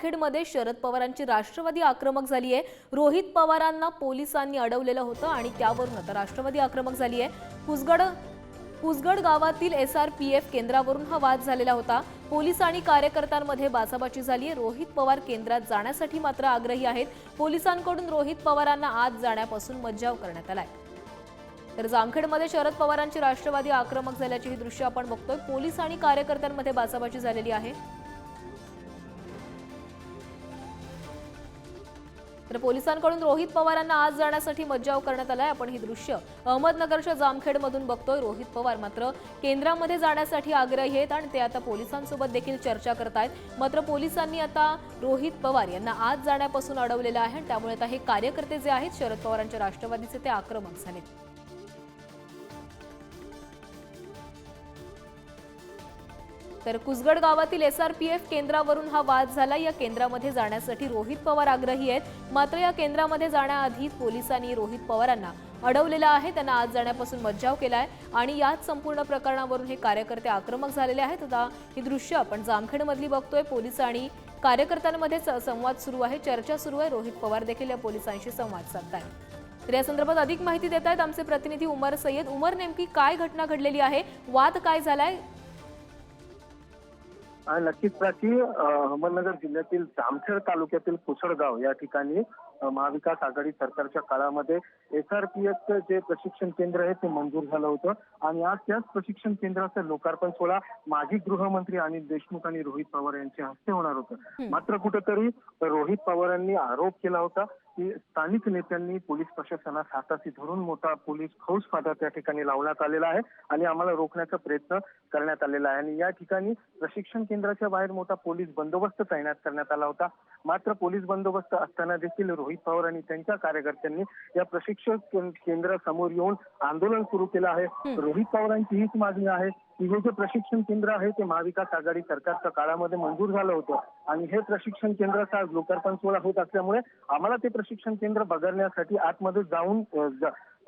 खेडमध्ये शरद पवारांची राष्ट्रवादी आक्रमक झाली आहे. रोहित पवारांना पोलिसांनी अडवलेलं होतं आणि त्यावरून आता राष्ट्रवादी आक्रमक झाली आहे. कुसगड कुसगड गावातील एस आर पी एफ केंद्रावरून हा वाद झालेला होता. पोलीस आणि कार्यकर्त्यांमध्ये बाचाबाची झाली आहे. रोहित पवार केंद्रात जाण्यासाठी मात्र आग्रही आहेत. पोलिसांकडून रोहित पवारांना आत जाण्यापासून मज्जाव करण्यात आलाय. तर जामखेडमध्ये शरद पवारांची राष्ट्रवादी आक्रमक झाल्याची ही दृश्य आपण बघतोय. पोलीस आणि कार्यकर्त्यांमध्ये बाचाबाची झालेली आहे. तर पोलिसांकडून रोहित पवारांना आज जाण्यासाठी मज्जाव करण्यात आलाय. आपण ही दृश्य अहमदनगरच्या जामखेडमधून बघतोय. रोहित पवार मात्र केंद्रामध्ये जाण्यासाठी आग्रही आहेत आणि ते आता पोलिसांसोबत देखील चर्चा करतायत. मात्र पोलिसांनी आता रोहित पवार यांना आज जाण्यापासून अडवलेलं आहे आणि त्यामुळे आता हे कार्यकर्ते जे आहेत शरद पवारांच्या राष्ट्रवादीचे ते आक्रमक झालेत. तर कुसगड गावातील एस आर पी एफ केंद्रावरून हा वाद झाला. या केंद्रामध्ये जाण्यासाठी रोहित पवार आग्रही आहेत. मात्र या केंद्रामध्ये जाण्याआधी पोलिसांनी रोहित पवारांना अडवलेला आहे. त्यांना आज जाण्यापासून मज्जाव केला आहे आणि याच संपूर्ण प्रकरणावरून हे कार्यकर्ते आक्रमक झालेले आहेत. आता ही दृश्य आपण जामखेडमधली बघतोय. पोलीस आणि कार्यकर्त्यांमध्ये संवाद सुरू आहे. चर्चा सुरू आहे. रोहित पवार देखील या पोलिसांशी संवाद साधतायत. तर या संदर्भात अधिक माहिती देत आहेत आमचे प्रतिनिधी उमर सय्यद. उमर नेमकी काय घटना घडलेली आहे? वाद काय झालाय? नक्कीच प्राची अहमदनगर जिल्ह्यातील जामखेड तालुक्यातील कुसळगाव या ठिकाणी महाविकास आघाडी सरकारच्या काळामध्ये एस आर पी एफचं जे प्रशिक्षण केंद्र आहे ते मंजूर झालं होतं. आणि आज त्याच प्रशिक्षण केंद्राचं लोकार्पण सोहळा माजी गृहमंत्री अनिल देशमुख आणि रोहित पवार यांच्या हस्ते होणार होतं. मात्र कुठेतरी रोहित पवारांनी आरोप केला होता की स्थानिक नेत्यांनी पोलीस प्रशासनास हाताशी धरून मोठा पोलीस फौज फाटा त्या ठिकाणी लावण्यात आलेला आहे आणि आम्हाला रोखण्याचा प्रयत्न करण्यात आलेला आहे. आणि या ठिकाणी प्रशिक्षण केंद्राच्या बाहेर मोठा पोलीस बंदोबस्त तैनात करण्यात आला होता. मात्र पोलीस बंदोबस्त असताना देखील रोहित पवार आणि त्यांच्या कार्यकर्त्यांनी या प्रशिक्षण केंद्रासमोर येऊन आंदोलन सुरू केलं आहे. रोहित पवारांची हीच मागणी आहे की हे जे प्रशिक्षण केंद्र आहे ते महाविकास आघाडी सरकारच्या काळामध्ये मंजूर झालं होतं. आणि हे प्रशिक्षण केंद्राचा आज लोकार्पण सोहळा होत असल्यामुळे आम्हाला ते प्रशिक्षण केंद्र बघण्यासाठी आतमध्ये जाऊन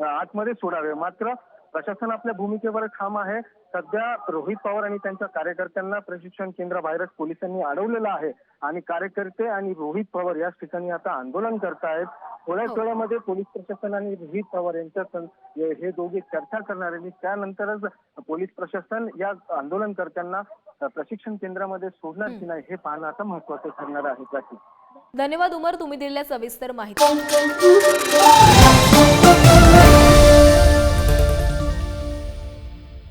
आतमध्ये सोडावे. मात्र प्रशासन आपल्या भूमिकेवर ठाम आहे. सध्या रोहित पवार आणि त्यांच्या कार्यकर्त्यांना प्रशिक्षण केंद्राबाहेरच पोलिसांनी अडवलेलं आहे. आणि कार्यकर्ते आणि रोहित पवार याच ठिकाणी आता आंदोलन करतायत. थोड्याच हो. वेळामध्ये पोलीस प्रशासन आणि रोहित पवार यांच्या हे हे दोघे चर्चा करणार आणि त्यानंतरच पोलीस प्रशासन या आंदोलनकर्त्यांना प्रशिक्षण केंद्रामध्ये सोडणार की नाही हे पाहणं आता महत्वाचं ठरणार आहे. धन्यवाद उमर तुम्ही दिलेल्या सविस्तर माहिती.